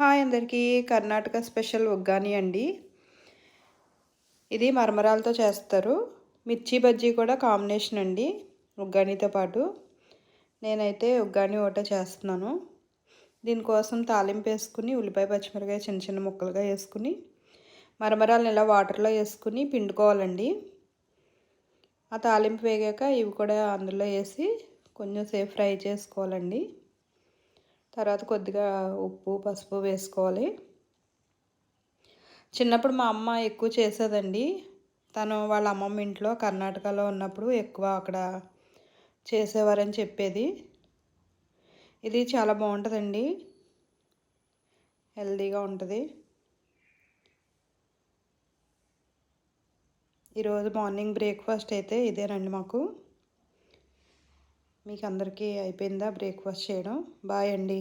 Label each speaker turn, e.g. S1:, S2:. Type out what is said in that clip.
S1: Hi అందరికీ. Karnataka special uggani అండి. ఇది మరమరాలతో చేస్తారు. మిర్చి బజ్జీ కూడా కాంబినేషన్ అండి ఉగ్గానితో పాటు. నేనైతే ఉగ్గాని ఒకటే చేస్తున్నాను. దీనికోసం తాలింపు వేసుకుని ఉల్లిపాయ పచ్చిమిరకాయ చిన్న చిన్న ముక్కలుగా వేసుకుని మరమరాలను ఇలా వాటర్లో వేసుకుని పిండుకోవాలండి. ఆ తాలింపు వేగాక ఇవి కూడా అందులో వేసి కొంచెం సేపు ఫ్రై చేసుకోవాలండి. తర్వాత కొద్దిగా ఉప్పు పసుపు వేసుకోవాలి. చిన్నప్పుడు మా అమ్మ ఎక్కువ చేసేదండి. తను వాళ్ళ అమ్మమ్మ ఇంట్లో కర్ణాటకలో ఉన్నప్పుడు ఎక్కువ అక్కడ చేసేవారని చెప్పేది. ఇది చాలా బాగుంటుందండి. హెల్తీగా ఉంటుంది. ఈరోజు మార్నింగ్ బ్రేక్ఫాస్ట్ అయితే ఇదేనండి మాకు. మీకు అందరికీ అయిపోయిందా బ్రేక్ఫాస్ట్ చేయడం? బాయ్ అండి.